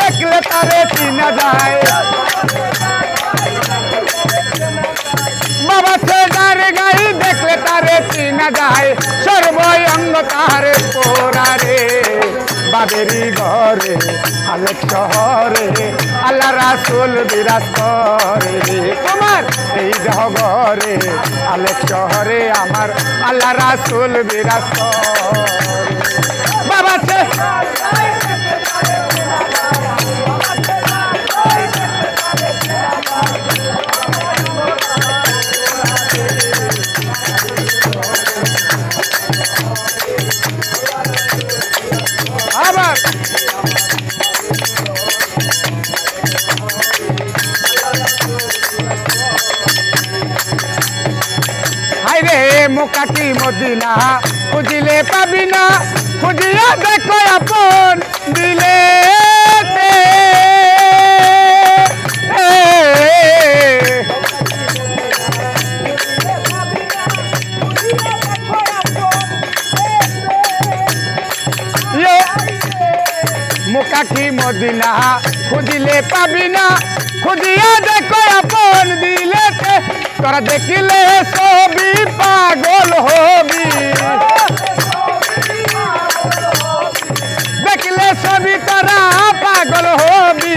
দেখলে তারে চিনা যায়। বাবা ছেদার গাই দেখলে তারে চিনা যায়। সর্বঙ্গ তারে পোরারে বাবেরি ঘরে, আলেক শহরে, আল্লাহ রাসুল বিরাজ করে তোমার এই ঘরে আলেক শহরে আমার আল্লাহ রাসুল বিরাজ করে। বাবা ছে রে মোকাকি মদিনা। খুঁজিলে পাবি না, খুঁজিয়া দেখো আপন দিলে মোকাকি মদিনা, খুঁজিলে পাবি না, খুঁজিয়া দেখো আপন দিলে তোরা দেখিলে সবই পাগল হবি। দেখলে সবই তোরা পাগল হবি।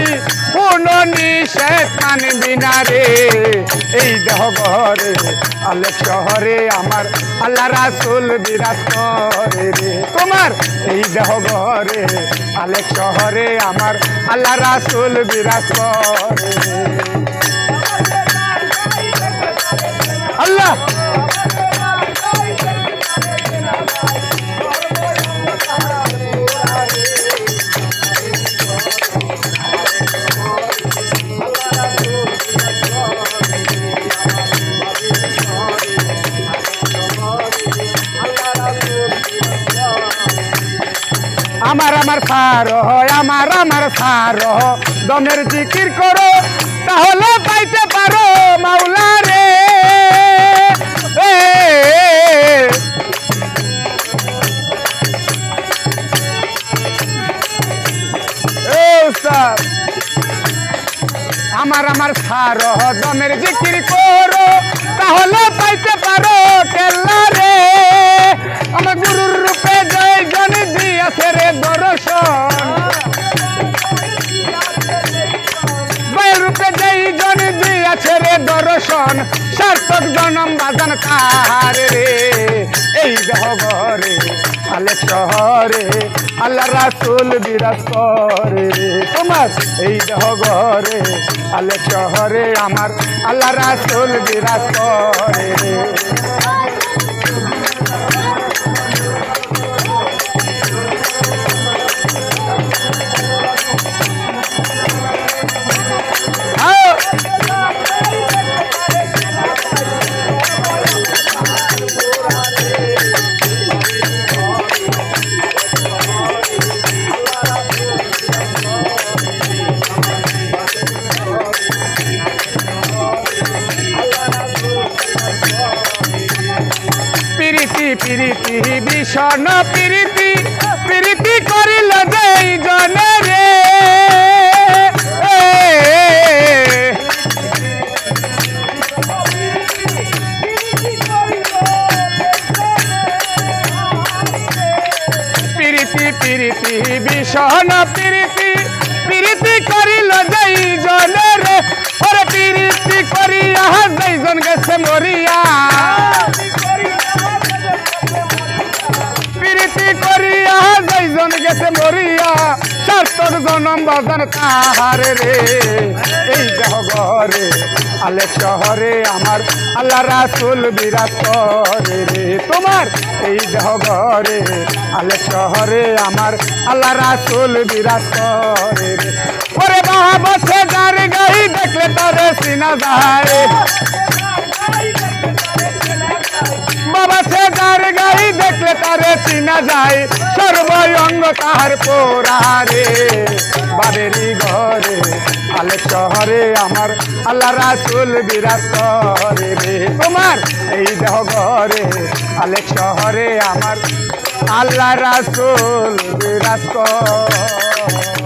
কোন নিষেধ মানবি না রে। এই দেহ ঘরে, আলেক শহরে আমার আল্লাহ রাসুল বিরাজ করে রে। তোমার এই দেহ ঘরে, আলেক শহরে আমার আল্লাহ রাসুল বিরাজ করে রে। আমার আমার সার আমার আমার সার দমের জিকির করো, তাহলে পাইতে পারো মাওলা রে। আমার আমার সার দমের জিকির করো, তাহলে পাইতে পারো কেল্লা রে। আমার গুরুর দর্শন সার্থক জনম বাজান তার রে? এই ঘরে, আলে শহরে, আল্লাহ রাসুল বিরাজ করে রে। তোমার এই ঘরে, আলে শহরে, আমার আল্লাহ রাসুল বিরাজ করে প্রীতি ভীষণ প্রীতি প্রীতি করিল যেই জনে রে। প্রীতি প্রীতি, ভীষণ প্রীতি প্রীতি করিল যেই জনে রে। ওরে প্রীতি করিয়া যেই জন গেছে মরিয়া জনম বাজান তাহারে রে? এই ঘরে, আলে শহরে আমার আল্লাহ রাসুল করে রে। তোমার এই ঘরে, আলে শহরে আমার আল্লাহ রাসুল করে রে। ওরে বাবা বসে যার গাই দেখলে তারে সিনা যায়। বাবা, সে যার গাই দেখলে তারে চিনা যায়। সর্বঙ্গ তার পোরারে বাবেরি ঘরে, আলে শহরে আমার আল্লাহ রাসুল বিরাজ করে রে। তোমার এই দেহ ঘরে, আলে শহরে আমার আল্লাহ রাসুল বিরাজ করে।